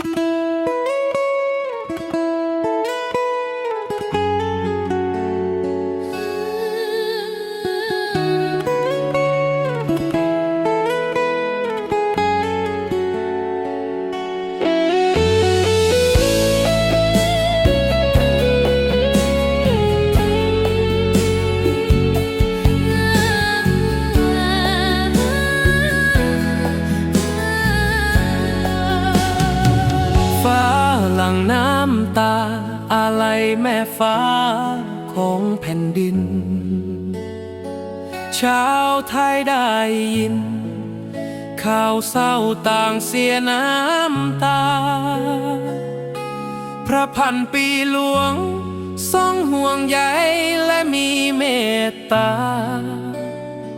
ฟ้ำตา อะไรแม่ฟ้าของแผ่นดิน ชาวไทยได้ยิน ข่าวเศร้าต่างเสียน้ำตา พระพันปีหลวงทรงห่วงใยและมีเมตตา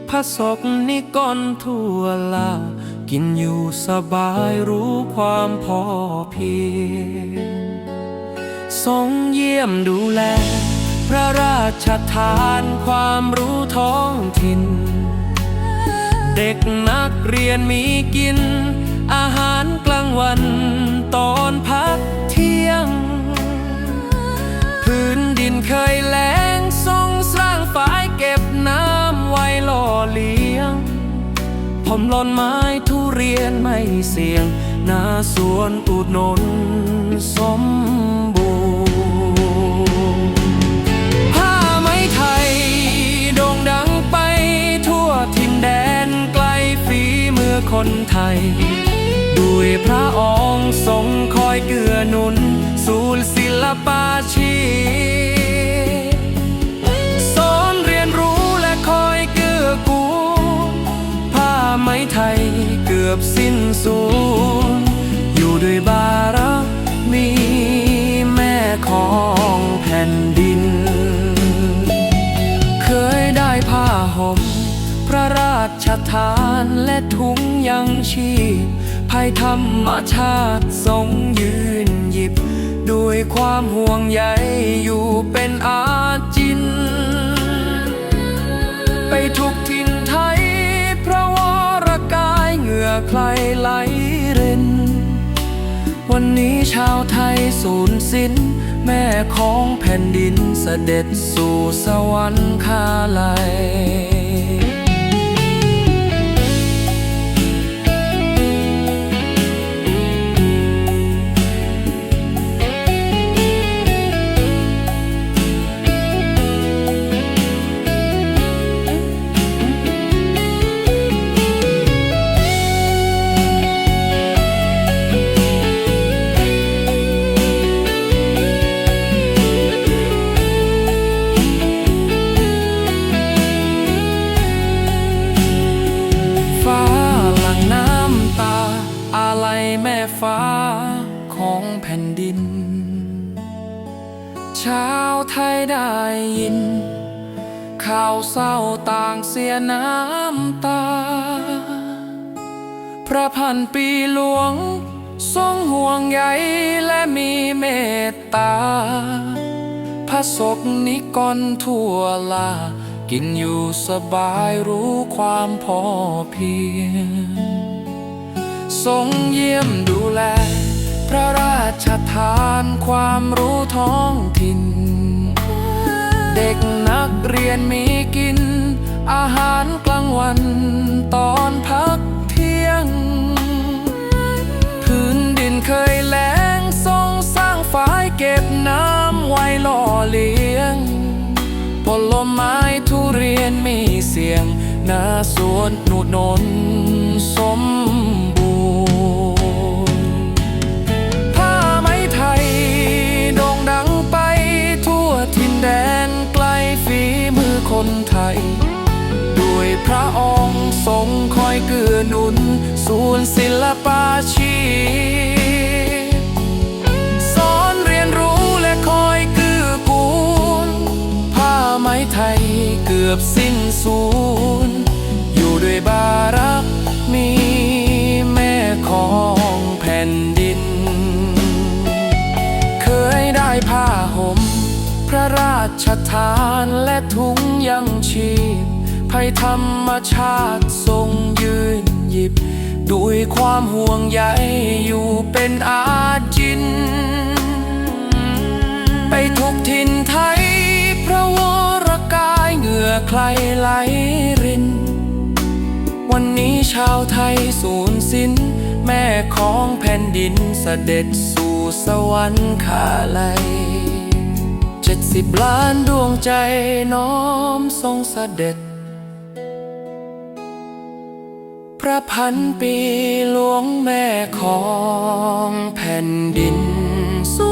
พระศกนิกรทั่วลากินอยู่สบายรู้ความพอเพียง ทรงเยี่ยมดูแล พระราชทานความรู้ท้องถิ่น เด็กนักเรียนมีกิน อาหารกลางวันตอนพักเที่ยง พื้นดินเคยแล้งทรงสร้างฝายเก็บน้ำไว้หล่อเลี้ยง ผมลนไม้ทุเรียนไม่เสี่ยงนาสวนอุดหนนสม นไทย ด้วยพระองค์ทรงคอยเกื้อหนุนสู่ศิลปาชีสอนเรียนรู้และคอยเกื้อกูลผ้าไหมไทยเกือบสิ้นสูญ ทานและถุงยังชีพภัยธรรมชาติทรงยืนหยิบ ด้วยความห่วงใยอยู่เป็นอาจิน ไปทุกถิ่นไทย พระวรกายเหงื่อใครไหลรินวันนี้ชาวไทยสูญสิ้น แม่ของแผ่นดินเสด็จสู่สวรรคาลัย ชาวไทยได้ยิน ข่าวเศร้าต่างเสียน้ำตา พระพันปีหลวง ทรงห่วงใยและมีเมตตา พระศกนิกรทั่วลา กินอยู่สบายรู้ความพอเพียง ทรงเยี่ยมดูแล พระราชทานความรู้ท้องถิ่น เด็กนักเรียนมีกิน อาหารกลางวันตอนพักเที่ยง พื้นดินเคยแล้งทรงสร้างฝายเก็บน้ำไว้หล่อเลี้ยง ผลไม้ทุเรียนมีเสียงนาสวนหนุนนสม กื้อหนุนสู่ศิลปาชีพสอนเรียนรู้และคอยเกื้อกูลผ้าไหมไทยเกือบสิ้นสูญอยู่ด้วยบารักมีแม่ของแผ่นดิน เคยได้ผ้าห่มพระราชทานและถุงยังชีพ ให้ธรรมชาติทรงยืนหยิบ ด้วยความห่วงใยอยู่เป็นอาจิน ไปทุกถิ่นไทย พระวรกายเหงื่อใครไหลริน วันนี้ชาวไทยสูญสิ้น แม่ของแผ่นดินเสด็จสู่สวรรค์ขาไลเจ็ดสิบล้านดวงใจน้อมทรงเสด็จ พระพันปีหลวงแม่ของแผ่นดินสู